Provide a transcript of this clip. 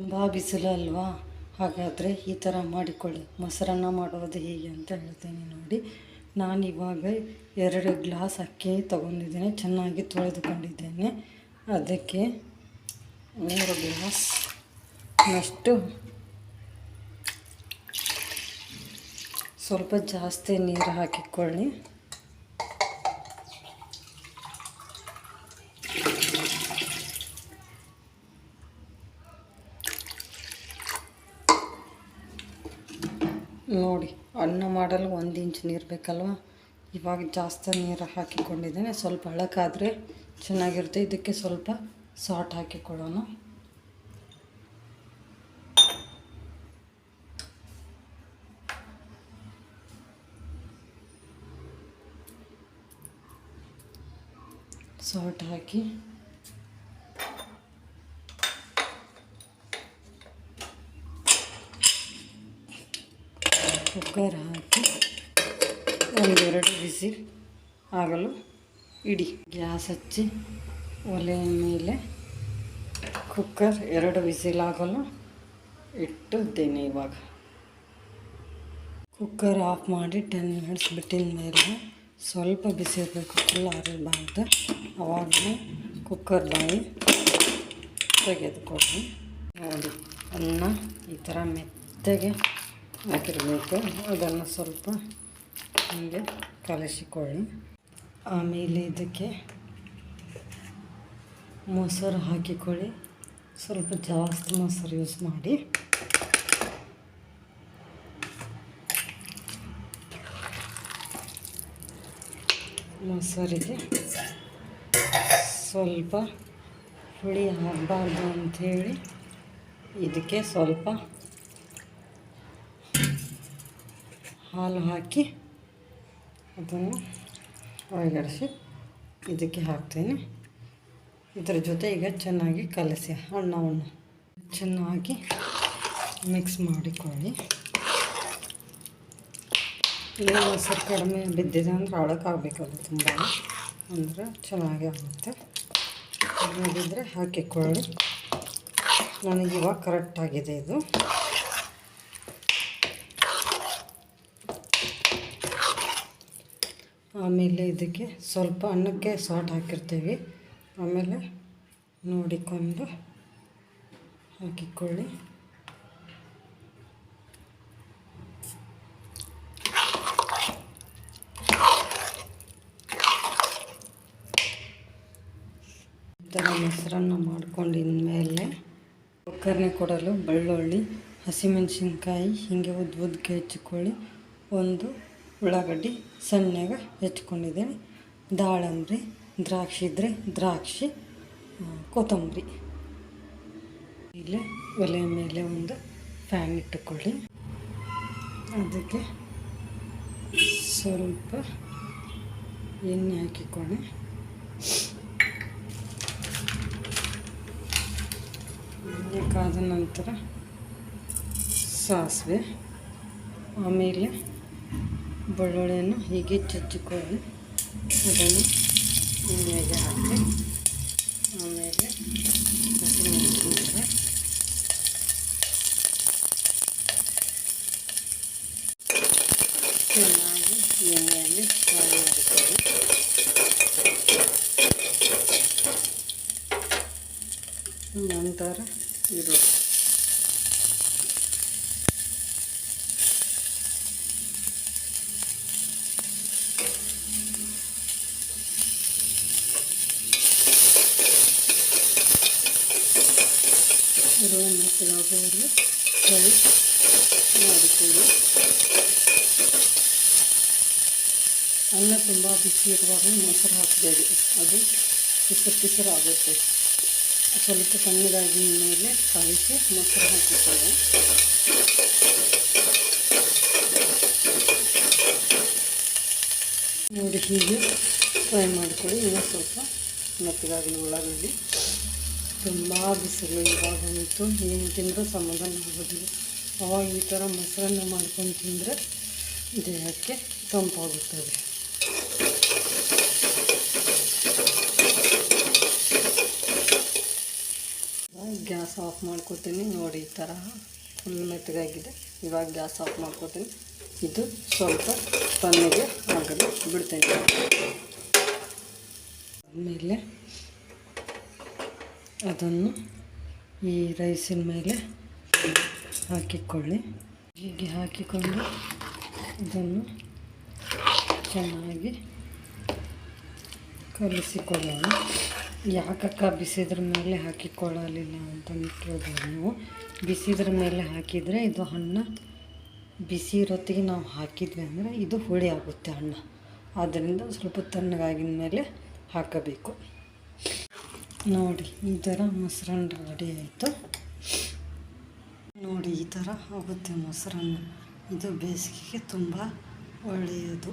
ತುಂಬ ಬಿಸಿಲು ಅಲ್ವಾ? ಹಾಗಾದರೆ ಈ ಥರ ಮಾಡಿಕೊಳ್ಳಿ. ಮೊಸರನ್ನ ಮಾಡೋದು ಹೇಗೆ ಅಂತ ಹೇಳ್ತೀನಿ ನೋಡಿ. ನಾನು ಇವಾಗ ಎರಡು ಗ್ಲಾಸ್ ಅಕ್ಕಿ ತೊಗೊಂಡಿದ್ದೇನೆ. ಚೆನ್ನಾಗಿ ತೊಳೆದುಕೊಂಡಿದ್ದೇನೆ. ಅದಕ್ಕೆ ಮೂರು ಗ್ಲಾಸ್ ನಷ್ಟು ಸ್ವಲ್ಪ ಜಾಸ್ತಿ ನೀರು ಹಾಕಿಕೊಳ್ಳಿ. ನೋಡಿ, ಅನ್ನ ಮಾಡಲು ಒಂದು ಇಂಚ್ ನೀರು ಬೇಕಲ್ವ? ಇವಾಗ ಜಾಸ್ತಿ ನೀರು ಹಾಕಿಕೊಂಡಿದ್ದೇನೆ. ಸ್ವಲ್ಪ ಅಳಕಾದರೆ ಚೆನ್ನಾಗಿರುತ್ತೆ. ಇದಕ್ಕೆ ಸ್ವಲ್ಪ ಸಾಲ್ಟ್ ಹಾಕಿಕೊಳ್ಳೋಣ. ಸಾಲ್ಟ್ ಹಾಕಿ ಕುಕ್ಕರ್ ಹಾಕಿ ಒಂದೆರಡು ವಿಸಿಲ್ ಆಗಲು ಇಡಿ. ಗ್ಯಾಸ್ ಹಚ್ಚಿ ಒಲೆಯ ಮೇಲೆ ಕುಕ್ಕರ್ ಎರಡು ವಿಸಿಲ್ ಆಗಲು ಇಟ್ಟಿದ್ದೇನೆ ಇವಾಗ. ಕುಕ್ಕರ್ ಆಫ್ ಮಾಡಿ ಟೆನ್ ಮಿನಿಟ್ಸ್ ಬಿಟ್ಟಿನ ಮೇಲೆ ಸ್ವಲ್ಪ ಬಿಸಿ ಇರಬೇಕು ಫುಲ್ ಆರಿರಬಾರ್ದು ಅವಾಗಲೇ ಕುಕ್ಕರ್ ಬಾಯಿ ತೆಗೆದುಕೊಳ್ಳಿ ನೋಡಿ, ಅನ್ನ ಈ ಥರ ಮೆತ್ತಗೆ ಹಾಕಿರಬೇಕು. ಅದನ್ನು ಸ್ವಲ್ಪ ಹೀಗೆ ಕಲಸಿಕೊಳ್ಳಿ. ಆಮೇಲೆ ಇದಕ್ಕೆ ಮೊಸರು ಹಾಕಿಕೊಳ್ಳಿ. ಸ್ವಲ್ಪ ಜಾಸ್ತಿ ಮೊಸರು ಯೂಸ್ ಮಾಡಿ. ಮೊಸರಿಗೆ ಸ್ವಲ್ಪ ಹುಳಿ ಆಗಬಾರ್ದು ಅಂಥೇಳಿ ಇದಕ್ಕೆ ಸ್ವಲ್ಪ ಹಾಲು ಹಾಕಿ ಅದನ್ನು ಒಳಗಡಿಸಿ ಇದಕ್ಕೆ ಹಾಕ್ತೀನಿ. ಇದರ ಜೊತೆ ಈಗ ಚೆನ್ನಾಗಿ ಕಲಸಿ ಹಣ್ಣವನ್ನು ಚೆನ್ನಾಗಿ ಮಿಕ್ಸ್ ಮಾಡಿಕೊಳ್ಳಿ. ಇಲ್ಲ ಮೊಸರು ಕಡಿಮೆ ಬಿದ್ದಿದೆ ಅಂದರೆ ಅಳಕಾಗಬೇಕದು ತುಂಬ. ಅಂದರೆ ಚೆನ್ನಾಗಿ ಆಗುತ್ತೆ. ನೋಡಿದರೆ ಹಾಕಿಕೊಳ್ಳಿ. ನನಗೆ ಇವಾಗ ಕರೆಕ್ಟಾಗಿದೆ ಇದು. ಆಮೇಲೆ ಇದಕ್ಕೆ ಸ್ವಲ್ಪ ಅನ್ನಕ್ಕೆ ಸಾಲ್ಟ್ ಹಾಕಿರ್ತೀವಿ. ಆಮೇಲೆ ನೋಡಿಕೊಂಡು ಹಾಕಿಕೊಳ್ಳಿ. ಥರ ಮೊಸರನ್ನ ಮಾಡ್ಕೊಂಡಿದ ಮೇಲೆ ಒಗ್ಗರಣೆ ಕೊಡಲು ಬೆಳ್ಳುಳ್ಳಿ, ಹಸಿಮೆಣಸಿನ್ಕಾಯಿ, ಹೀಗೆ ಉದ್ದ ಉದ್ದಕ್ಕೆ ಹೆಚ್ಚಿಕೊಳ್ಳಿ ಒಂದು ಉಳ್ಳಾಗಡ್ಡಿ ಸಣ್ಣಗೆ ಹೆಚ್ಕೊಂಡಿದ್ದೀನಿ ದಾಳಂಬ್ರಿ ದ್ರಾಕ್ಷಿ ಇದ್ದರೆ ದ್ರಾಕ್ಷಿ ಕೊತ್ತಂಬರಿ. ಇಲ್ಲೇ ಒಲೆ ಮೇಲೆ ಒಂದು ಫ್ಯಾನ್ ಇಟ್ಟುಕೊಳ್ಳಿ. ಅದಕ್ಕೆ ಸ್ವಲ್ಪ ಎಣ್ಣೆ ಹಾಕಿಕೊಳ್ಳಿ. ಎಣ್ಣೆ ಕಾದ ನಂತರ ಸಾಸಿವೆ, ಆಮೇಲೆ ಬೆಳ್ಳುಳ್ಳಿಯನ್ನು ಹೀಗೆ ಚಚ್ಚಿಕೊಂಡು ಅದನ್ನು ಎಣ್ಣೆಗೆ ಹಾಕಿ ಆಮೇಲೆ ಚೆನ್ನಾಗಿ ಎಣ್ಣೆಯಲ್ಲಿ ಫ್ರೈ ಮಾಡಿಕೊಳ್ಳಿ. ನಂತರ ಈರುಳ್ಳಿ ಈರುಳ್ಳಿ ಮೆತ್ತಗಾಗುವವರೆಗೆ ಫ್ರೈ ಮಾಡಿಕೊಳ್ಳಿ ಅನ್ನ ತುಂಬ ಬಿಸಿ ಇರುವಾಗ ಮೊಸರು ಹಾಕಬೇಡಿ ಅದು ಪಿಸರು ಪಿಸರು ಆಗುತ್ತೆ. ಸ್ವಲ್ಪ ತಣ್ಣಗಾಗಿನ ಮೇಲೆ ಕಲಿಸಿ ಮೊಸರು ಹಾಕುತ್ತೇವೆ ನೋಡಿ ಹೀಗೆ ಫ್ರೈ ಮಾಡಿಕೊಳ್ಳಿ. ಇನ್ನೂ ಸ್ವಲ್ಪ ಮೆತ್ತಗಾಗಲಿ ಉಳ್ಳಾಗಡ್ಡಿ ತುಂಬ ಬಿಸಿಲು ಇವಾಗಂತೂ ಏನು ತಿಂದರೂ ಸಮಾಧಾನ ಆಗೋದಿಲ್ಲ. ಅವಾಗ ಈ ಥರ ಮೊಸರನ್ನ ಮಾಡ್ಕೊಂಡು ತಿಂದರೆ ದೇಹಕ್ಕೆ ತಂಪಾಗುತ್ತದೆ ಗ್ಯಾಸ್ ಆಫ್ ಮಾಡ್ಕೊತೀನಿ ನೋಡಿ ಈ ಥರ ಫುಲ್ ಮೆತ್ತಗಾಗಿದೆ. ಇವಾಗ ಗ್ಯಾಸ್ ಆಫ್ ಮಾಡ್ಕೊತೀನಿ. ಇದು ಸ್ವಲ್ಪ ತಣ್ಣಗೆ ಆಗಲು ಬಿಡ್ತೀನಿ ಆಮೇಲೆ ಅದನ್ನು ಈ ರೈಸಿನ ಮೇಲೆ ಹಾಕಿಕೊಳ್ಳಿ. ಹೀಗೆ ಹಾಕಿಕೊಂಡು ಇದನ್ನು ಚೆನ್ನಾಗಿ ಕಲಿಸಿಕೊಳ್ಳೋಣ. ಯಾಕಕ್ಕ ಬಿಸಿದ್ರ ಮೇಲೆ ಹಾಕಿಕೊಳ್ಳಲಿಲ್ಲ ಅಂತ ಕೇಳ್ಬೋದು ನೀವು? ಬಿಸಿದ್ರ ಮೇಲೆ ಹಾಕಿದರೆ ಇದು ಹಣ್ಣು ಬಿಸಿ ಇರೋತ್ತಿಗೆ ನಾವು ಹಾಕಿದ್ವಿ ಅಂದರೆ ಇದು ಹುಳಿ ಆಗುತ್ತೆ ಹಣ್ಣು ಆದ್ದರಿಂದ ಸ್ವಲ್ಪ ತಣ್ಣಗಾಗಿನ ಮೇಲೆ ಹಾಕಬೇಕು. ನೋಡಿ, ಈ ಥರ ಮೊಸರನ್ನ ರೆಡಿ ಆಯಿತು. ನೋಡಿ, ಈ ಥರ ಆಗುತ್ತೆ ಮೊಸರನ್ನ. ಇದು ಬೇಸಿಗೆಗೆ ತುಂಬ ಒಳ್ಳೆಯದು.